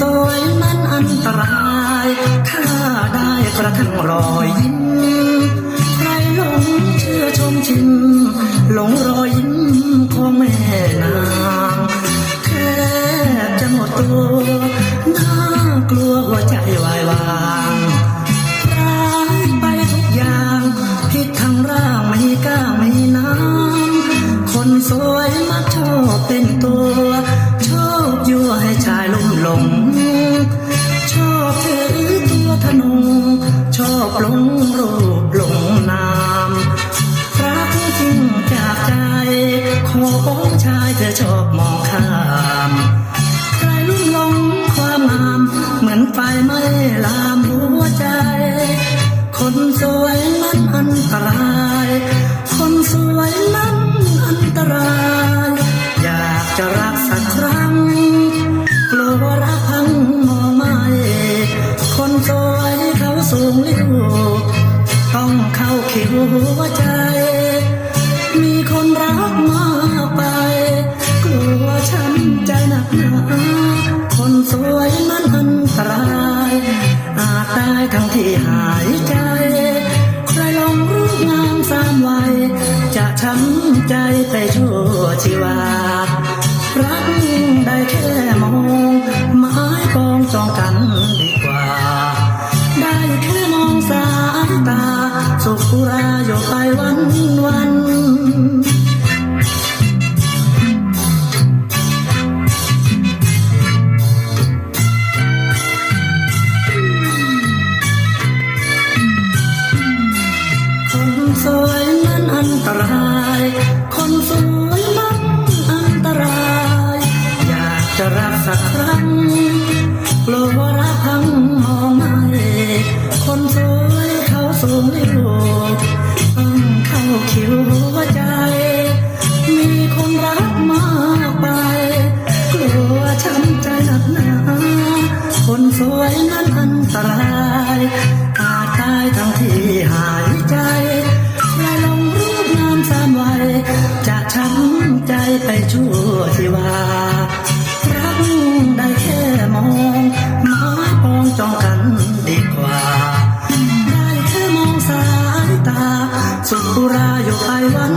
สวยนั้นอันตรายถ้าได้กระทั่งรอยยิ้มใครหลงเชื่อชมชิมหลงรอยยิ้มของแม่นางแทบจะหมดตัวน่ากลัวหัวใจวายวางร้ายไปทุกอย่างผิดทั้งร่างไม่กล้าไม่น้ำคนสวยมักชอบเป็นตัว หลงรูปหลงนามรักจริงจากใจของชายเธอชอบมองข้ามใครลุ่มหลงความงาม เหมือนไฟไหม้ลามหัวใจ คนสวยนั้นอันตราย คนสวยนั้นอันตราย อยากจะรักสักครั้ง สูงลิ้วต้องเข้าคิวหัวใจ มีคนรักมากไป กลัวช้ำใจหนักหนาคนสวยนั้นอันตราย อาจตายทั้งที่หายใจ ใครลองรูปงามสามวัยจะช้ำใจไปชั่วชีวา สวยนั้นอันตราย คนสวยนั้นอันตราย อยากจะรักสักครั้งกลัวรักพังมองไม่คนสวยเขาสูงลิ้วต้องเข้าคิวหัวใจ ชั่วชีวารักได้แค่มองมาปองจองกันดีกว่า ได้แค่มองสายตา สุดรายู่ไปวัน